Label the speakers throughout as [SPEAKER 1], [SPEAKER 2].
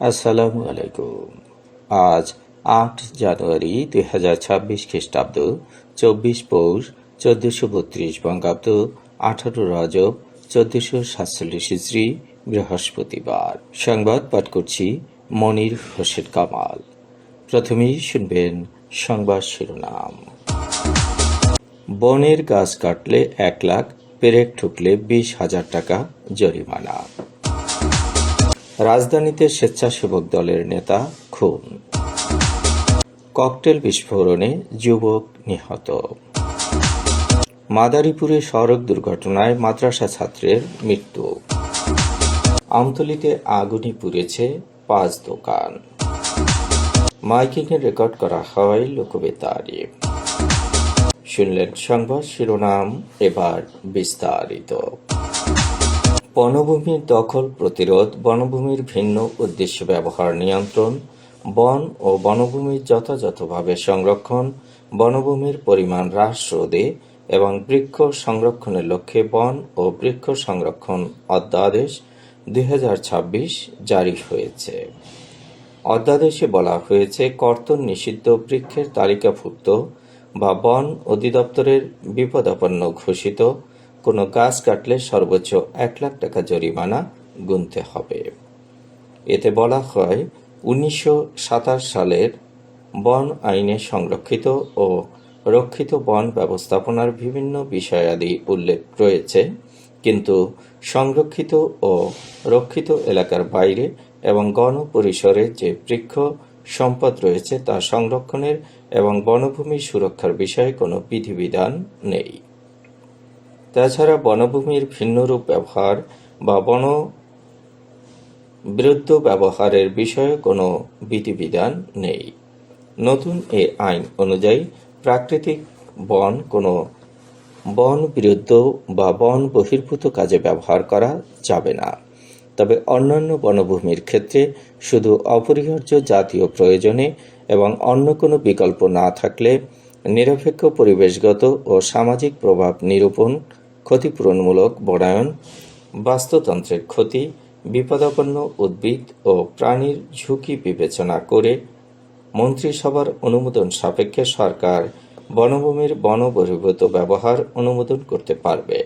[SPEAKER 1] আসসালামু আলাইকুম। আজ আট জানুয়ারি দুই হাজার ছাব্বিশ খ্রিস্টাব্দ, চব্বিশ পৌষ, চোদ্দশো বত্রিশ বঙ্গাব্দ, আঠারো রজব, চোদ্দশো সাতচল্লিশ ইসরি বৃহস্পতিবার। সংবাদ পাঠ করছি মনির হোসেন কামাল। প্রথমেই শুনবেন সংবাদ শিরোনাম। বনের গাছ কাটলে এক লাখ, পেরেক ঠুকলে বিশ হাজার টাকা জরিমানা। রাজধানীতে স্বেচ্ছাসেবক দলের নেতা খুন। ককটেল বিস্ফোরণে যুবক নিহত। মাদারীপুরে সড়ক দুর্ঘটনায় মাদ্রাসা ছাত্রের মৃত্যু। আমতলিতে আগুনই পুড়েছে পাঁচ দোকান। মাইকিংয়ে রেকর্ড করা হয় লোকবেতারে। শুনলেন সংবাদ শিরোনাম এবার বিস্তারিত। বনভূমির দখল প্রতিরোধ, বনভূমির ভিন্ন উদ্দেশ্য ব্যবহার নিয়ন্ত্রণ, বন ও বনভূমির যথাযথভাবে সংরক্ষণ, বনভূমির পরিমাণ হ্রাস রোধে এবং বৃক্ষ সংরক্ষণের লক্ষ্যে বন ও বৃক্ষ সংরক্ষণ অধ্যাদেশ দুই হাজার ছাব্বিশ জারি হয়েছে। অধ্যাদেশে বলা হয়েছে, কর্তন নিষিদ্ধ বৃক্ষের তালিকাভুক্ত বা বন অধিদপ্তরের বিপদাপন্ন ঘোষিত কোনো গাছ কাটলে সর্বোচ্চ এক লাখ টাকা জরিমানা গুনতে হবে। এতে বলা হয়, উনিশশো সাতাশ সালের বন আইনে সংরক্ষিত ও রক্ষিত বন ব্যবস্থাপনার বিভিন্ন বিষয়াদি উল্লেখ রয়েছে, কিন্তু সংরক্ষিত ও রক্ষিত এলাকার বাইরে এবং গণপরিসরে যে বৃক্ষ সম্পদ রয়েছে তা সংরক্ষণের এবং বনভূমি সুরক্ষার বিষয়ে কোনো বিধিবিধান নেই। তাছাড়া বনভূমির ভিন্নরূপ ব্যবহার বা বন বিরুদ্ধ ব্যবহারের বিষয়ে কোনো বিধিবিধান নেই। নতুন এ আইন অনুযায়ী প্রাকৃতিক বন কোনো বন বিরুদ্ধ বা বন বহির্ভূত কাজে ব্যবহার করা যাবে না। তবে অন্যান্য বনভূমির ক্ষেত্রে শুধু অপরিহার্য জাতীয় প্রয়োজনে এবং অন্য কোনো বিকল্প না থাকলে নিরপেক্ষ পরিবেশগত ও সামাজিক প্রভাব নিরূপণ ক্ষতিপূরণমূলক বনায়ন, বাস্তুতন্ত্রের ক্ষতি, বিপদাপন্ন উদ্ভিদ ও প্রাণীর ঝুঁকি বিবেচনা করে মন্ত্রিসভার অনুমোদন সাপেক্ষে সরকার বনভূমির বন বহির্ভূত ব্যবহার অনুমোদন করতে পারবে।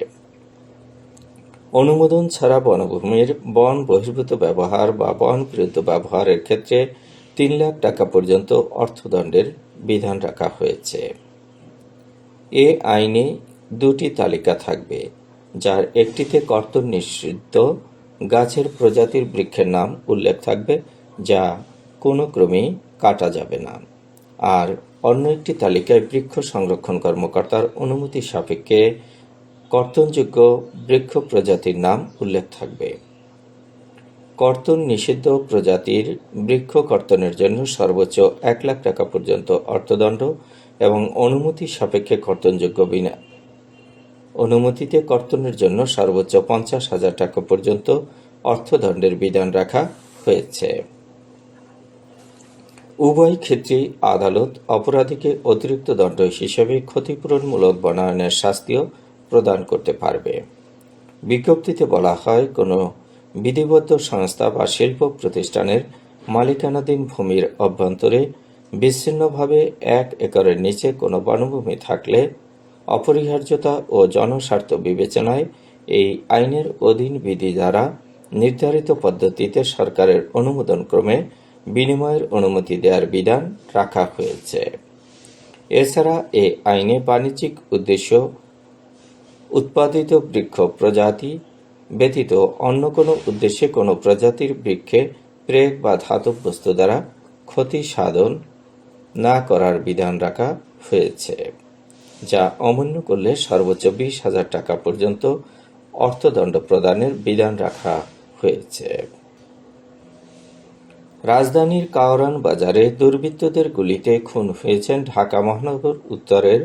[SPEAKER 1] অনুমোদন ছাড়া বনভূমির বন বহির্ভূত ব্যবহার বা বন বিরুদ্ধ ব্যবহারের ক্ষেত্রে তিন লাখ টাকা পর্যন্ত অর্থদণ্ডের বিধান রাখা হয়েছে। এ আইনে দুটি তালিকা থাকবে, যার একটিতে কর্তন নিষিদ্ধ গাছের প্রজাতির বৃক্ষের নাম উল্লেখ থাকবে, যা কোনো ক্রমেই কাটা যাবে না। আর অন্য একটি তালিকায় বৃক্ষ সংরক্ষণ কর্মকর্তার অনুমতি সাপেক্ষে কর্তনযোগ্য বৃক্ষ প্রজাতির নাম উল্লেখ থাকবে। কর্তন নিষিদ্ধ প্রজাতির বৃক্ষ কর্তনের জন্য সর্বোচ্চ এক লাখ টাকা পর্যন্ত অর্থদণ্ড এবং অনুমতি সাপেক্ষে কর্তনযোগ্য বিনা অনুমতিতে কর্তনের জন্য সর্বোচ্চ পঞ্চাশ হাজার টাকা পর্যন্ত অর্থদণ্ডের বিধান রাখা হয়েছে। উভয় ক্ষেত্রেই আদালত অপরাধীকে অতিরিক্ত দণ্ড হিসেবে ক্ষতিপূরণমূলক বনায়নের শাস্তিও প্রদান করতে পারবে। বিজ্ঞপ্তিতে বলা হয়, কোনো বিধিবদ্ধ সংস্থা বা শিল্প প্রতিষ্ঠানের মালিকানাধীন ভূমির অভ্যন্তরে বিচ্ছিন্নভাবে এক একরের নিচে কোনো বনভূমি থাকলে অপরিহার্যতা ও জনস্বার্থ বিবেচনায় এই আইনের অধীন বিধি দ্বারা নির্ধারিত পদ্ধতিতে সরকারের অনুমোদন ক্রমে বিনিময়ের অনুমতি দেওয়ার বিধান রাখা হয়েছে। এছাড়া এ আইনে বাণিজ্যিক উদ্দেশ্য, উৎপাদিত বৃক্ষ প্রজাতি ব্যতীত অন্য কোনো উদ্দেশ্যে কোনো প্রজাতির বৃক্ষে প্রেগ বা ধাতব বস্তু দ্বারা ক্ষতি সাধন না করার বিধান রাখা হয়েছে। যা অমান্য করলে সর্বোচ্চ বিশ হাজার টাকা পর্যন্ত অর্থদণ্ড প্রদানের বিধান রাখা হয়েছে। রাজধানীর কাওরান বাজারে দুর্বৃত্তদের গুলিতে খুন হয়েছেন ঢাকা মহানগর উত্তরের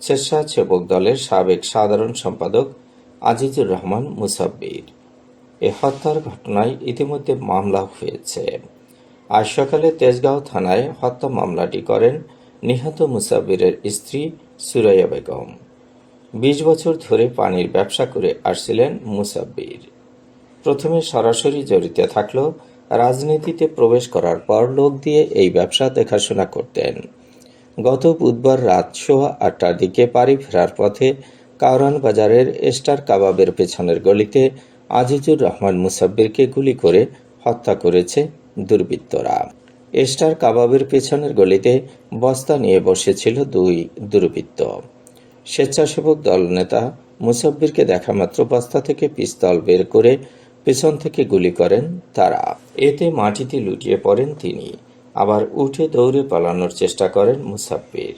[SPEAKER 1] স্বেচ্ছাসেবক দলের সাবেক সাধারণ সম্পাদক আজিজুর রহমান মুসাব্বির। এ হত্যার ঘটনায় ইতিমধ্যে মামলা হয়েছে। আজ সকালে তেজগাঁও থানায় হত্যা মামলাটি করেন নিহত মুসাব্বিরের স্ত্রী সুরাইয়া বেগম। বিশ বছর ধরে পানির ব্যবসা করে আসছিলেন মুসাব্বির। প্রথমে সরাসরি জড়িত থাকলেও রাজনীতিতে প্রবেশ করার পর লোক দিয়ে এই ব্যবসা দেখাশোনা করতেন। গত বুধবার রাত সোয়া আটটার দিকে বাড়ি ফেরার পথে কাউরান বাজারের স্টার কাবাবের পেছনের গলিতে আজিজুর রহমান মুসাব্বিরকে গুলি করে হত্যা করেছে দুর্বৃত্তরা। স্টার কাবাবের পেছনের গলিতে বস্তা নিয়ে বসেছিল দুই দুর্বৃত্ত। স্বেচ্ছাসেবক দল নেতা মুসাব্বিরকে দেখামাত্র বস্তা থেকে পিস্তল বের করে পেছন থেকে গুলি করেন তারা। এতে মাটিতে লুটিয়ে পড়েন তিনি। আবার উঠে দৌড়ে পালানোর চেষ্টা করেন মুসাব্বির।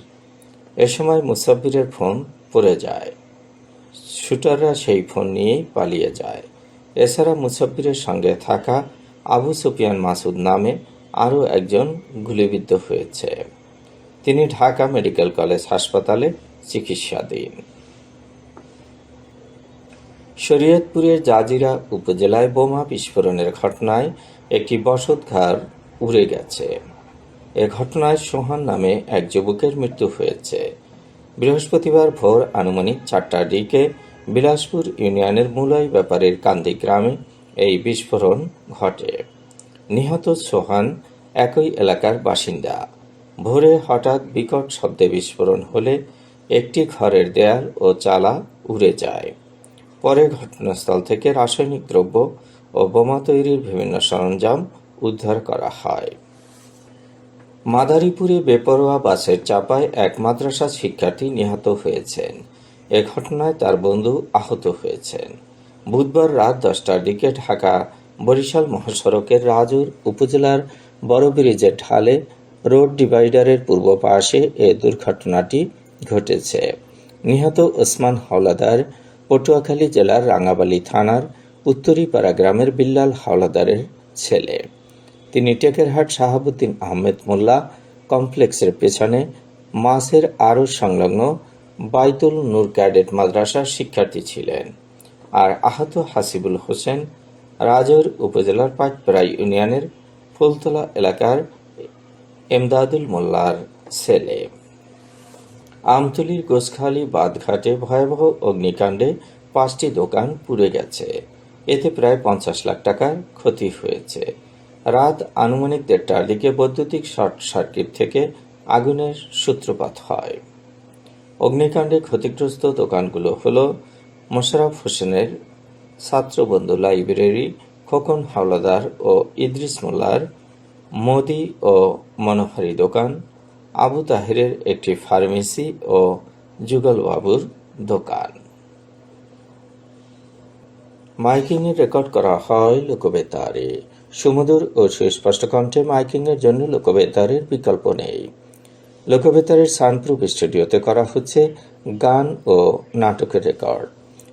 [SPEAKER 1] এ সময় মুসাব্বিরের ফোন পড়ে যায়। শুটাররা সেই ফোন নিয়েই পালিয়ে যায়। এছাড়া মুসাব্বিরের সঙ্গে থাকা আবু সুফিয়ান মাসুদ নামে আরও একজন গুলিবিদ্ধ হয়েছে। তিনি ঢাকা মেডিকেল কলেজ হাসপাতালে চিকিৎসাধীন। শরীয়তপুরের জাজিরা উপজেলায় বোমা বিস্ফোরণের ঘটনায় একটি বসতঘর উড়ে গেছে। এ ঘটনায় সোহান নামে এক যুবকের মৃত্যু হয়েছে। বৃহস্পতিবার ভোর আনুমানিক চারটার দিকে বিলাসপুর ইউনিয়নের মুলাই ব্যাপারের কান্দি গ্রামে এই বিস্ফোরণ ঘটে। নিহত সোহান একই এলাকার বাসিন্দা। ভোরে হঠাৎ বিকট শব্দে বিস্ফোরণ হলে একটি ঘরের দেয়াল ও চালা উড়ে যায়। পরে ঘটনাস্থল থেকে রাসায়নিক দ্রব্য ও বোমা তৈরির বিভিন্ন সরঞ্জাম উদ্ধার করা হয়। মাদারীপুরে বেপরোয়া বাসের চাপায় এক মাদ্রাসা শিক্ষার্থী নিহত হয়েছেন। এ ঘটনায় তার বন্ধু আহত হয়েছেন। বুধবার রাত দশটার দিকে ঢাকা বরিশাল মহাসড়কের রাজুর উপজেলার বড় ব্রিজের ঢালে রোড ডিভাইডারের পূর্ব পাশে এ দুর্ঘটনাটি ঘটেছে। নিহত ওসমান হাওলাদার পটুয়াখালী জেলার রাঙ্গাবালী থানার উত্তরীপাড়া গ্রামের বিল্লাল হাওলাদারের ছেলে। তিনি টেকেরহাট শাহাবুদ্দিন আহমেদ মোল্লা কমপ্লেক্সের পেছনে মাসের আরও সংলগ্ন বাইতুল নূর ক্যাডেট মাদ্রাসার শিক্ষার্থী ছিলেন। আর আহত হাসিবুল হোসেন রাজৌর উপজেলার পাটপাড়া ইউনিয়নের ফুলতলা এলাকার এমদাদুল মোল্লার ছেলে। আমতলির গোসখালী বাঁধঘাটে ভয়াবহ অগ্নিকাণ্ডে পাঁচটি দোকান পুড়ে গেছে। এতে প্রায় পঞ্চাশ লাখ টাকার ক্ষতি হয়েছে। রাত আনুমানিক দেড়টার দিকে বৈদ্যুতিক শর্ট সার্কিট থেকে আগুনের সূত্রপাত হয়। অগ্নিকাণ্ডে ক্ষতিগ্রস্ত দোকানগুলো হল মোশারফ হোসেনের ছাত্রবন্ধু লাইব্রেরি, খোকন হাওলাদার ও ইদ্রিস মোল্লার মোদি ও মনোহারি দোকান, আবু তাহিরের একটি ফার্মেসি ও যুগলবাবুর দোকান। মাইকিংয়ে রেকর্ড করা হয় লোকবেতারে। সুমধুর ও সুস্পষ্ট কণ্ঠে মাইকিংয়ের জন্য লোকবেতারের বিকল্প নেই। লোকবেতারের সানপ্রুফ স্টুডিওতে করা হচ্ছে গান ও নাটকের রেকর্ড।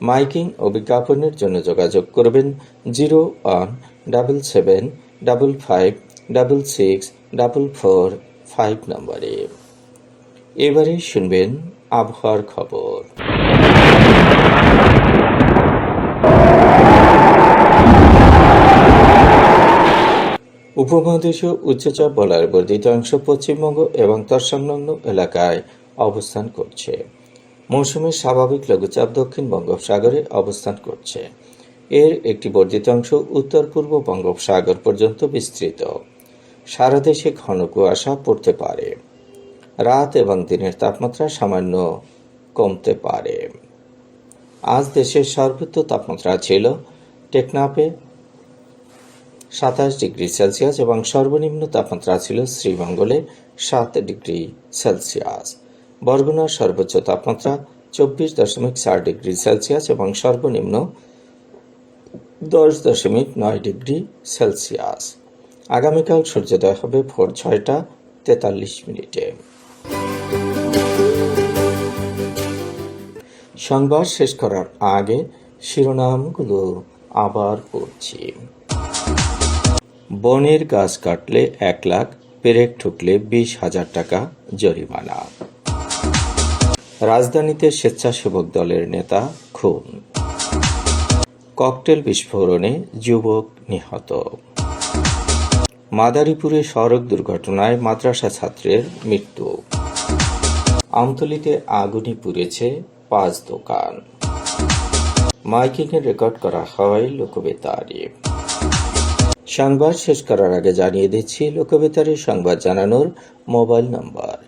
[SPEAKER 1] মাইকিং ও বিজ্ঞাপনের জন্য যোগাযোগ করবেন zero one double seven double five double six double four five নম্বরে। এবারে শুনবেন আবহাওয়ার খবর। উপমহাদেশীয় উচ্চচাপ বলয়ের বর্ধিত অংশ পশ্চিমবঙ্গ এবং তার সংলগ্ন এলাকায় অবস্থান করছে। মৌসুমের স্বাভাবিক লঘুচাপ দক্ষিণ বঙ্গোপসাগরে অবস্থান করছে। এর একটি বর্ধিত অংশ উত্তর পূর্ব বঙ্গোপসাগর পর্যন্ত বিস্তৃত। সারা দেশে ঘন কুয়াশা পড়তে পারে। রাত এবং দিনের তাপমাত্রা সামান্য কমতে পারে। আজ দেশের সর্বোচ্চ তাপমাত্রা ছিল টেকনাপে সাতাশ ডিগ্রি সেলসিয়াস এবং সর্বনিম্ন তাপমাত্রা ছিল শ্রীমঙ্গলে সাত ডিগ্রি সেলসিয়াস। বরগুনার সর্বোচ্চ তাপমাত্রা চব্বিশ দশমিক চার ডিগ্রি সেলসিয়াস এবং সর্বনিম্ন দশ দশমিক নয় ডিগ্রি সেলসিয়াস। আগামীকাল সূর্যোদয় হবে ভোর ছয়টা তেতাল্লিশ মিনিটে। সংবাদ শেষ করার আগে শিরোনামগুলো আবার পড়ছি। বনের গাছ কাটলে এক লাখ, পেরেক ঠুকলে বিশ হাজার টাকা জরিমানা। রাজধানীতে স্বেচ্ছাসেবক দলের নেতা খুন। ককটেল বিস্ফোরণে যুবক নিহত। মাদারীপুরে সড়ক দুর্ঘটনায় মাদ্রাসা ছাত্রের মৃত্যু। আমতলিতে আগুনে পুড়েছে পাঁচ দোকান। মাইকিংয়ে রেকর্ড করা হয় লোকবেতারে। সংবাদ শেষ করার আগে জানিয়ে দিচ্ছি, লোকবেতারে সংবাদ জানানোর মোবাইল নম্বর।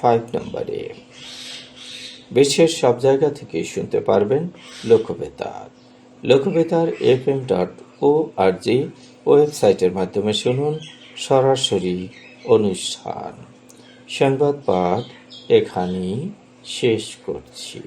[SPEAKER 1] five নম্বরে। বিশ্বের সব জায়গা থেকে শুনতে পারবেন Lokbetar Lokbetar F M dot O R G ওয়েবসাইটের মাধ্যমে শুনুন সরাসরি অনুষ্ঠান। সংবাদ পাঠ এখানেই শেষ করছি।